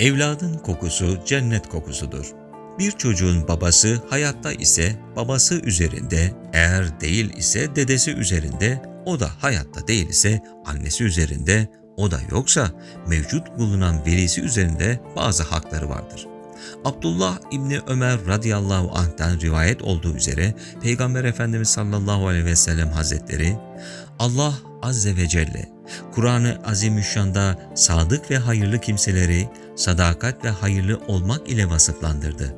Evladın kokusu cennet kokusudur. Bir çocuğun babası hayatta ise babası üzerinde, eğer değil ise dedesi üzerinde, o da hayatta değil ise annesi üzerinde, o da yoksa mevcut bulunan velisi üzerinde bazı hakları vardır. Abdullah İbni Ömer radıyallahu anh'tan rivayet olduğu üzere Peygamber Efendimiz sallallahu aleyhi ve sellem hazretleri Allah azze ve celle Kur'an-ı Azimüşşan'da sadık ve hayırlı kimseleri sadakat ve hayırlı olmak ile vasıflandırdı.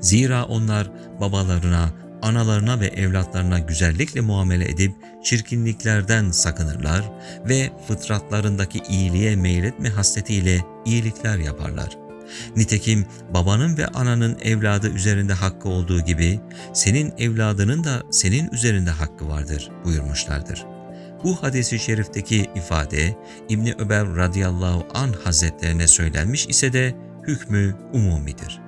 Zira onlar babalarına, analarına ve evlatlarına güzellikle muamele edip çirkinliklerden sakınırlar ve fıtratlarındaki iyiliğe meyletme hasletiyle iyilikler yaparlar. Nitekim babanın ve ananın evladı üzerinde hakkı olduğu gibi senin evladının da senin üzerinde hakkı vardır buyurmuşlardır. Bu hadisi şerifteki ifade İbni Ömer radıyallahu an hazretlerine söylenmiş ise de hükmü umumidir.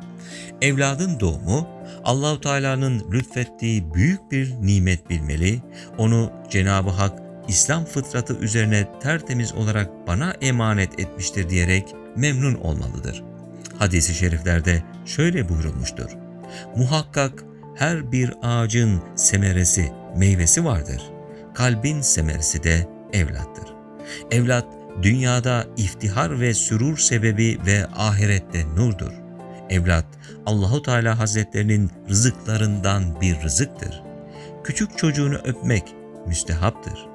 Evladın doğumu Allahu Teala'nın lütfettiği büyük bir nimet bilmeli, onu Cenab-ı Hak İslam fıtratı üzerine tertemiz olarak bana emanet etmiştir diyerek memnun olmalıdır. Hadis-i şeriflerde şöyle buyurulmuştur. Muhakkak her bir ağacın semeresi, meyvesi vardır. Kalbin semeresi de evlattır. Evlat dünyada iftihar ve sürur sebebi ve ahirette nurdur. Evlat Allahu Teala Hazretlerinin rızıklarından bir rızıktır. Küçük çocuğunu öpmek müstehaptır.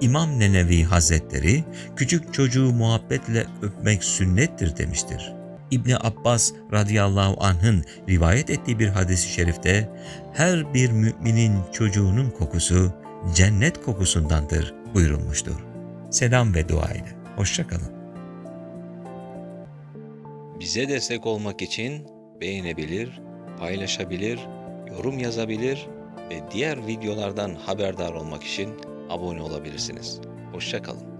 İmam Nenevi Hazretleri küçük çocuğu muhabbetle öpmek sünnettir demiştir. İbni Abbas radıyallahu anh'ın rivayet ettiği bir hadis-i şerifte her bir müminin çocuğunun kokusu cennet kokusundandır buyurulmuştur. Selam ve dua ile. Hoşçakalın. Bize destek olmak için beğenebilir, paylaşabilir, yorum yazabilir ve diğer videolardan haberdar olmak için abone olabilirsiniz. Hoşçakalın.